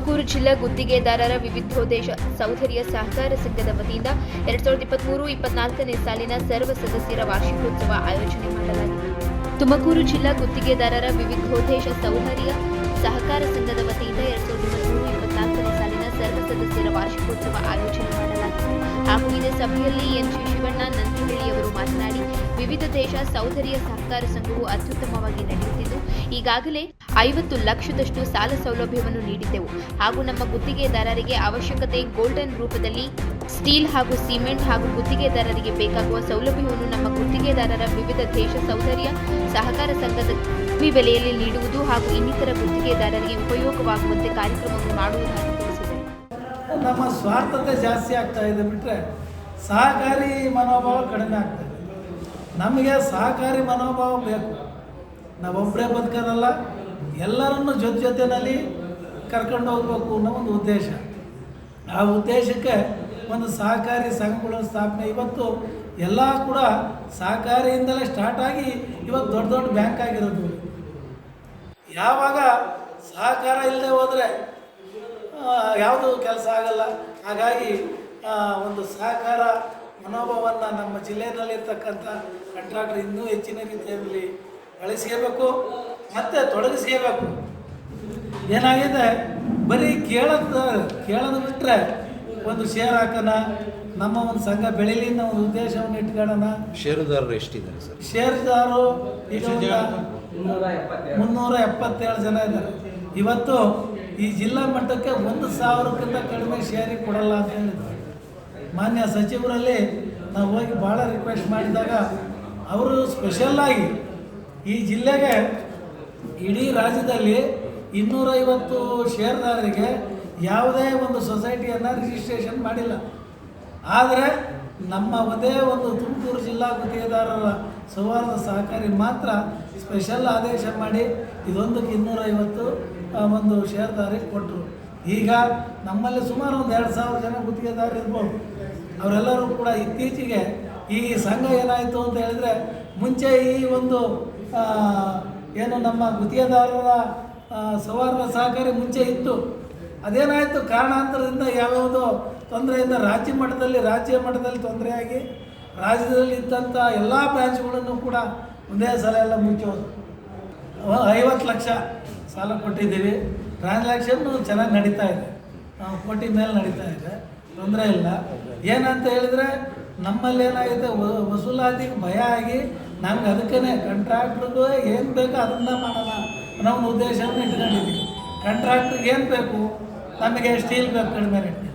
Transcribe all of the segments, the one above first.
ತುಮಕೂರು ಜಿಲ್ಲಾ ಗುತ್ತಿಗೆದಾರರ ವಿವಿಧೋದ್ದೇಶ, ಸೌಂದರ್ಯ ಸಹಕಾರ ಸಂಘದ ವತಿಯಿಂದ ಎರಡ್ ಸಾವಿರದ ಇಪ್ಪತ್ಮೂರು ಇಪ್ಪತ್ನಾಲ್ಕನೇ ಸಾಲಿನ ಸರ್ವ ಸದಸ್ಯರ ವಾರ್ಷಿಕೋತ್ಸವ ಆಯೋಜನೆ ಮಾಡಲಾಗಿದೆ. ತುಮಕೂರು ಜಿಲ್ಲಾ ಗುತ್ತಿಗೆದಾರರ ವಿವಿಧೋದ್ದೇಶ, ಸೌಂದರ್ಯ ಸಹಕಾರ ಸಂಘದ ವತಿಯಿಂದ ಎರಡ್ ಸಾವಿರದ ಇಪ್ಪತ್ಮೂರು ಇಪ್ಪತ್ನಾಲ್ಕನೇ ಸಾಲಿನ ಸರ್ವ ಸದಸ್ಯರ ವಾರ್ಷಿಕೋತ್ಸವ ಆಯೋಜನೆ ಮಾಡಲಾಗಿದೆ. ಹಾಗೂ ಇದೇ ಸಭೆಯಲ್ಲಿ ಎನ್ ಶಿವಣ್ಣ ಶಿವಣ್ಣ ನಂದಿಹಳ್ಳಿಯವರು ಮಾತನಾಡಿ ವಿವಿಧ ದೇಶ ಸೌಂದರ್ಯ ಸಹಕಾರ ಸಂಘವು ಅತ್ಯುತ್ತಮವಾಗಿ ನಡೆಯುತ್ತಿದ್ದು, ಈಗಾಗಲೇ ಐವತ್ತು ಲಕ್ಷದಷ್ಟು ಸಾಲ ಸೌಲಭ್ಯವನ್ನು ನೀಡಿದ್ದೆವು. ಹಾಗೂ ನಮ್ಮ ಗುತ್ತಿಗೆದಾರರಿಗೆ ಅವಶ್ಯಕತೆ ಗೋಲ್ಡನ್ ರೂಪದಲ್ಲಿ ಸ್ಟೀಲ್ ಹಾಗೂ ಸಿಮೆಂಟ್ ಹಾಗೂ ಗುತ್ತಿಗೆದಾರರಿಗೆ ಬೇಕಾಗುವ ಸೌಲಭ್ಯವನ್ನು ನಮ್ಮ ಗುತ್ತಿಗೆದಾರರ ವಿವಿಧ ದೇಶ ಸೌಂದರ್ಯ ಸಹಕಾರ ಸಂಘದ ಕಮ್ಮಿ ಬೆಲೆಯಲ್ಲಿ ನೀಡುವುದು ಹಾಗೂ ಇನ್ನಿತರ ಗುತ್ತಿಗೆದಾರರಿಗೆ ಉಪಯೋಗವಾಗುವಂತೆ ಕಾರ್ಯಕ್ರಮವನ್ನು ಮಾಡುವುದಾಗಿ ನಮ್ಮ ಸ್ವಾರ್ಥತೆ ಜಾಸ್ತಿ ಆಗ್ತಾ ಇದೆ ಬಿಟ್ಟರೆ ಸಹಕಾರಿ ಮನೋಭಾವ ಕಡಿಮೆ ಆಗ್ತಾ ಇದೆ. ನಮಗೆ ಸಹಕಾರಿ ಮನೋಭಾವ ಬೇಕು. ನಾವೊಬ್ಬರೇ ಬದುಕೋದಲ್ಲ, ಎಲ್ಲರನ್ನು ಜೊತೆ ಜೊತೆಯಲ್ಲಿ ಕರ್ಕೊಂಡು ಹೋಗ್ಬೇಕು ಅನ್ನೋ ಒಂದು ಉದ್ದೇಶ. ಆ ಉದ್ದೇಶಕ್ಕೆ ಒಂದು ಸಹಕಾರಿ ಸಂಘಗಳ ಸ್ಥಾಪನೆ. ಇವತ್ತು ಎಲ್ಲ ಕೂಡ ಸಹಕಾರಿಯಿಂದಲೇ ಸ್ಟಾರ್ಟ್ ಆಗಿ ಇವತ್ತು ದೊಡ್ಡ ದೊಡ್ಡ ಬ್ಯಾಂಕ್ ಆಗಿರೋದು. ಯಾವಾಗ ಸಹಕಾರ ಇಲ್ಲದೆ ಹೋದರೆ ಯಾವುದು ಕೆಲಸ ಆಗಲ್ಲ. ಹಾಗಾಗಿ ಒಂದು ಸಹಕಾರ ಮನೋಭಾವವನ್ನು ನಮ್ಮ ಜಿಲ್ಲೆಯಲ್ಲಿರ್ತಕ್ಕಂಥ ಕಂಟ್ರಾಕ್ಟರ್ ಇನ್ನೂ ಹೆಚ್ಚಿನ ರೀತಿಯಲ್ಲಿ ಬಳಸಿಕೊಳ್ಳಬೇಕು ಮತ್ತು ತೊಡಗಿಸಬೇಕು. ಏನಾಗಿದೆ? ಬರೀ ಕೇಳೋದು ಕೇಳೋದು ಬಿಟ್ಟರೆ ಒಂದು ಶೇರ್ ಹಾಕೋಣ ನಮ್ಮ ಒಂದು ಸಂಘ ಬೆಳೀಲಿ ಅನ್ನೋ ಒಂದು ಉದ್ದೇಶವನ್ನು ಇಟ್ಕೊಳ್ಳೋಣ. ಷೇರುದಾರರು ಎಷ್ಟಿದ್ದಾರೆ ಸರ್? ಷೇರುದಾರರು ಈಗ ಮುನ್ನೂರ ಎಪ್ಪತ್ತೇಳು ಜನ ಇದ್ದಾರೆ. ಇವತ್ತು ಈ ಜಿಲ್ಲಾ ಮಟ್ಟಕ್ಕೆ ಒಂದು ಸಾವಿರಕ್ಕಿಂತ ಕಡಿಮೆ ಶೇರಿಗೆ ಕೊಡಲ್ಲ ಅಂತ ಹೇಳಿದ್ರು. ಮಾನ್ಯ ಸಚಿವರಲ್ಲಿ ನಾವು ಹೋಗಿ ಭಾಳ ರಿಕ್ವೆಸ್ಟ್ ಮಾಡಿದಾಗ ಅವರು ಸ್ಪೆಷಲ್ಲಾಗಿ ಈ ಜಿಲ್ಲೆಗೆ ಇಡೀ ರಾಜ್ಯದಲ್ಲಿ ಇನ್ನೂರೈವತ್ತು ಷೇರ್ದಾರರಿಗೆ ಯಾವುದೇ ಒಂದು ಸೊಸೈಟಿಯನ್ನು ರಿಜಿಸ್ಟ್ರೇಷನ್ ಮಾಡಿಲ್ಲ. ಆದರೆ ನಮ್ಮ ಒಂದೇ ಒಂದು ತುಮಕೂರು ಜಿಲ್ಲಾ ಗುತ್ತಿಗೆದಾರರ ಸೌಹಾರ್ದ ಸಹಕಾರಿ ಮಾತ್ರ ಸ್ಪೆಷಲ್ ಆದೇಶ ಮಾಡಿ ಇದೊಂದಕ್ಕೆ ಇನ್ನೂರೈವತ್ತು ಒಂದು ಷೇರ್ದಾರಿಗೆ ಕೊಟ್ಟರು ಈಗ ನಮ್ಮಲ್ಲಿ ಸುಮಾರು ಒಂದು ಎರಡು ಸಾವಿರ ಜನ ಗುತ್ತಿಗೆದಾರರು ಇರ್ಬೋದು. ಅವರೆಲ್ಲರೂ ಕೂಡ ಇತ್ತೀಚೆಗೆ ಈ ಸಂಘ ಏನಾಯಿತು ಅಂತ ಹೇಳಿದರೆ ಮುಂಚೆ ಈ ಒಂದು ಏನು ನಮ್ಮ ಗುತ್ತಿಗೆದಾರರ ಆ, ಸಹಕಾರಿ ಮುಂಚೆ ಇತ್ತು. ಅದೇನಾಯಿತು? ಕಾರಣಾಂತರದಿಂದ ಯಾವ್ಯಾವುದೋ ತೊಂದರೆಯಿಂದ ರಾಜ್ಯ ಮಟ್ಟದಲ್ಲಿ ರಾಜ್ಯ ಮಟ್ಟದಲ್ಲಿ ತೊಂದರೆಯಾಗಿ ರಾಜ್ಯದಲ್ಲಿ ಇದ್ದಂಥ ಎಲ್ಲ ಬ್ರಾಂಚ್ಗಳನ್ನು ಕೂಡ ಒಂದೇ ಸಲ ಎಲ್ಲ ಮುಚ್ಚೋದು. ಐವತ್ತು ಲಕ್ಷ ಸಾಲ ಕೊಟ್ಟಿದ್ದೀವಿ. ಟ್ರಾನ್ಸಾಕ್ಷನ್ನು ಚೆನ್ನಾಗಿ ನಡೀತಾ ಇದೆ. ಕೋಟಿ ಮೇಲೆ ನಡೀತಾ ಇದೆ. ತೊಂದರೆ ಇಲ್ಲ. ಏನಂತ ಹೇಳಿದ್ರೆ ನಮ್ಮಲ್ಲಿ ಏನಾಗಿದೆ? ವ- ವಸೂಲಾತಿಗೆ ಭಯ ಆಗಿ ನಮ್ಗೆ ಅದಕ್ಕೇ ಕಂಟ್ರಾಕ್ಟ್ರಿಗೂ ಏನು ಬೇಕೋ ಅದನ್ನ ಮಾಡೋಣ ನಮ್ಮ ಒಂದು ಉದ್ದೇಶವನ್ನು ಇಟ್ಕೊಂಡಿದ್ದೀವಿ ಕಂಟ್ರಾಕ್ಟ್ರಿಗೆ ಏನು ಬೇಕು? ನಮಗೆ ಸ್ಟೀಲ್ ಬೇಕು ಕಡಿಮೆ ರೇಟ್ನಲ್ಲಿ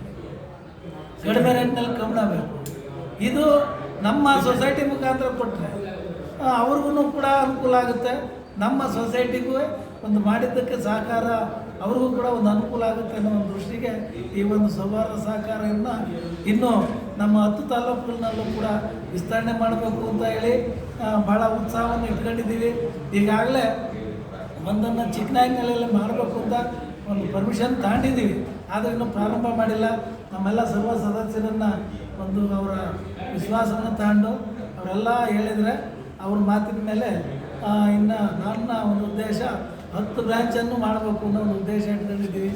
ಕಡಿಮೆ ರೇಟ್ನಲ್ಲಿ ಕಮ್ಮಿ ಬೇಕು. ಇದು ನಮ್ಮ ಸೊಸೈಟಿ ಮುಖಾಂತರ ಕೊಟ್ಟರೆ ಅವ್ರಿಗೂ ಕೂಡ ಅನುಕೂಲ ಆಗುತ್ತೆ. ನಮ್ಮ ಸೊಸೈಟಿಗೂ ಒಂದು ಮಾಡಿದ್ದಕ್ಕೆ ಸಹಕಾರ, ಅವ್ರಿಗೂ ಕೂಡ ಒಂದು ಅನುಕೂಲ ಆಗುತ್ತೆ ಅನ್ನೋ ಒಂದು ದೃಷ್ಟಿಗೆ ಈ ಒಂದು ಸೌಹಾರ್ದ ಸಹಕಾರವನ್ನು ಇನ್ನೂ ನಮ್ಮ ಹತ್ತು ತಾಲೂಕುಗಳಲ್ಲೂ ಕೂಡ ವಿಸ್ತರಣೆ ಮಾಡಬೇಕು ಅಂತ ಹೇಳಿ ಭಾಳ ಉತ್ಸಾಹವನ್ನು ಇಟ್ಕೊಂಡಿದ್ದೀವಿ. ಈಗಾಗಲೇ ಒಂದನ್ನು ಚಿಕ್ಕನಾಯಿನಲ್ಲಿ ಮಾಡಬೇಕು ಅಂತ ಒಂದು ಪರ್ಮಿಷನ್ ತಗೊಂಡಿದ್ದೀವಿ. ಆದರೆ ಇನ್ನೂ ಪ್ರಾರಂಭ ಮಾಡಿಲ್ಲ. ನಮ್ಮೆಲ್ಲ ಸರ್ವ ಸದಸ್ಯರನ್ನು ಒಂದು ಅವರ ವಿಶ್ವಾಸವನ್ನು ತಗೊಂಡು ಅವರೆಲ್ಲ ಹೇಳಿದರೆ ಅವ್ರ ಮಾತಿನ ಮೇಲೆ ಇನ್ನು ನನ್ನ ಒಂದು ಉದ್ದೇಶ ಹತ್ತು ಬ್ರ್ಯಾಂಚನ್ನು ಮಾಡಬೇಕು ಅನ್ನೋ ಒಂದು ಉದ್ದೇಶ ಇಟ್ಕೊಂಡಿದ್ದೀವಿ.